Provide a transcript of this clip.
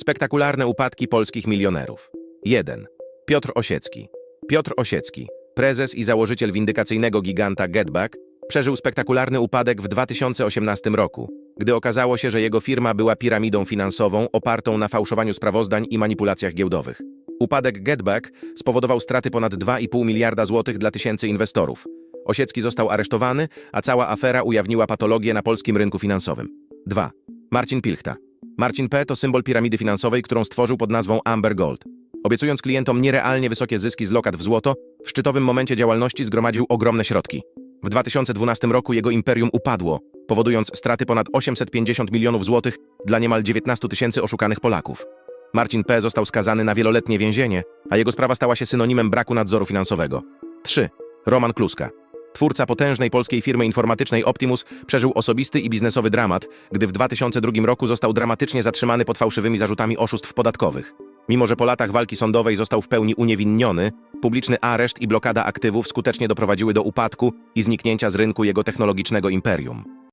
Spektakularne upadki polskich milionerów. 1. Piotr Osiecki. Piotr Osiecki, prezes i założyciel windykacyjnego giganta Getback, przeżył spektakularny upadek w 2018 roku, gdy okazało się, że jego firma była piramidą finansową opartą na fałszowaniu sprawozdań i manipulacjach giełdowych. Upadek Getback spowodował straty ponad 2,5 miliarda złotych dla tysięcy inwestorów. Osiecki został aresztowany, a cała afera ujawniła patologię na polskim rynku finansowym. 2. Marcin Pilchta. Marcin P. to symbol piramidy finansowej, którą stworzył pod nazwą Amber Gold. Obiecując klientom nierealnie wysokie zyski z lokat w złoto, w szczytowym momencie działalności zgromadził ogromne środki. W 2012 roku jego imperium upadło, powodując straty ponad 850 milionów złotych dla niemal 19 tysięcy oszukanych Polaków. Marcin P. został skazany na wieloletnie więzienie, a jego sprawa stała się synonimem braku nadzoru finansowego. 3. Roman Kluska. Twórca potężnej polskiej firmy informatycznej Optimus przeżył osobisty i biznesowy dramat, gdy w 2002 roku został dramatycznie zatrzymany pod fałszywymi zarzutami oszustw podatkowych. Mimo, że po latach walki sądowej został w pełni uniewinniony, publiczny areszt i blokada aktywów skutecznie doprowadziły do upadku i zniknięcia z rynku jego technologicznego imperium.